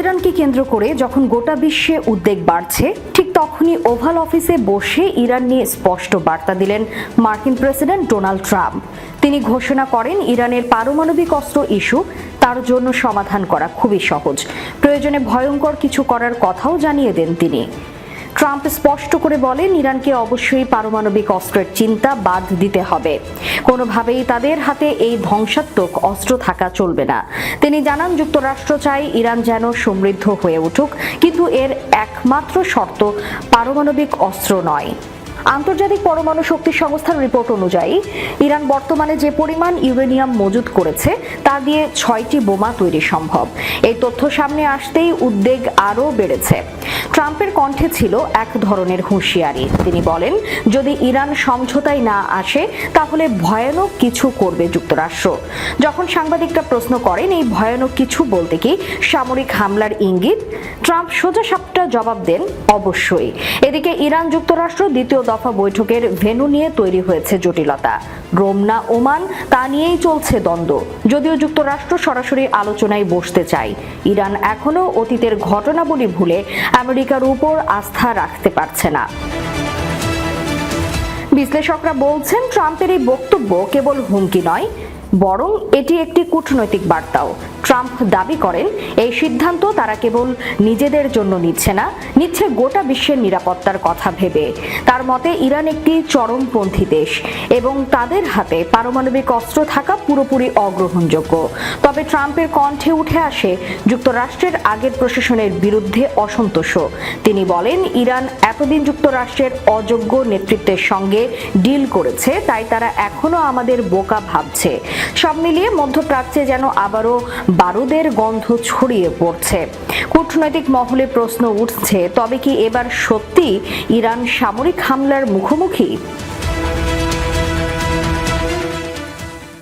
তেহরানকে কেন্দ্র করে যখন গোটা বিশ্বে উদ্বেগ বাড়ছে, ঠিক তখনই ওভাল অফিসে বসে ইরান নিয়ে স্পষ্ট বার্তা দিলেন মার্কিন প্রেসিডেন্ট ডোনাল্ড ট্রাম্প। তিনি ঘোষণা করেন, ইরানের পারমাণবিক অস্ত্র ইস্যু, তার জন্য সমাধান করা খুবই সহজ। প্রয়োজনে ভয়ঙ্কর কিছু করার কথাও জানিয়ে দেন তিনি। ট্রাম্প স্পষ্ট করে বলেন, ইরানকে অবশ্যই পারমাণবিক অস্ত্রের চিন্তা বাদ দিতে হবে। কোনোভাবেই তাদের হাতে এই ধ্বংসাত্মক অস্ত্র থাকা চলবে না। তিনি জানান, যুক্তরাষ্ট্র চাই ইরান যেন সমৃদ্ধ হয়ে উঠুক, কিন্তু এর একমাত্র শর্ত পারমাণবিক অস্ত্র নয়। আন্তর্জাতিক পরমাণু শক্তি সংস্থার রিপোর্ট অনুযায়ী, ইরান বর্তমানে যে পরিমাণ ইউরেনিয়াম মজুত করেছে, তা দিয়ে ছয়টি বোমা তৈরি সম্ভব। এই তথ্য সামনে আসতেই উদ্বেগ আরও বেড়েছে। ট্রাম্পের কণ্ঠে ছিল এক ধরনের হুঁশিয়ারি। তিনি বলেন, যদি ইরান সমঝোতায় না আসে, তাহলে ভয়ানক কিছু করবে যুক্তরাষ্ট্র। যখন সাংবাদিকরা প্রশ্ন করেন, এই ভয়ানক কিছু বলতে কি সামরিক হামলার ইঙ্গিত? ট্রাম্প সোজা সাপটা জবাব দেন, অবশ্যই। এদিকে ইরান যুক্তরাষ্ট্র দ্বিতীয় দফা বৈঠকের ভেন্যু নিয়ে তৈরি হয়েছে জটিলতা। রোম না ওমান, তা নিয়েই চলছে দ্বন্দ্ব। যদিও যুক্তরাষ্ট্র সরাসরি আলোচনায় বসতে চায়। ইরান এখনও অতীতের ঘটনাবলী ভুলে আমেরিকার উপর আস্থা রাখতে পারছে না। বিশ্লেষকরা বলছেন, ট্রাম্পের এই বক্তব্য কেবল হুমকি নয়, বরং এটি একটি কূটনৈতিক বার্তাও। ট্রাম্প দাবি করেন, এই সিদ্ধান্ত তারা কেবল নিজেদের জন্য নিচ্ছে না, নিচ্ছে গোটা বিশ্বের নিরাপত্তার কথা ভেবে। তার মতে, ইরান একটি চরমপন্থী দেশ এবং তাদের হাতে পারমাণবিক অস্ত্র থাকা পুরোপুরি অগ্রহণযোগ্য। তবে ট্রাম্পের কণ্ঠে উঠে আসে যুক্তরাষ্ট্রের আগের প্রশাসনের বিরুদ্ধে অসন্তোষ। তিনি বলেন, ইরান এতদিন যুক্তরাষ্ট্রের অযোগ্য নেতৃত্বের সঙ্গে ডিল করেছে, তাই তারা এখনও আমাদের বোকা ভাবছে। সব মিলিয়ে মধ্যপ্রাচ্যে যেন আবারও বারুদের গন্ধ ছড়িয়ে পড়ছে। কূটনৈতিক মহলে প্রশ্ন উঠছে, তবে কি এবার সত্যি ইরান সামরিক হামলার মুখোমুখি?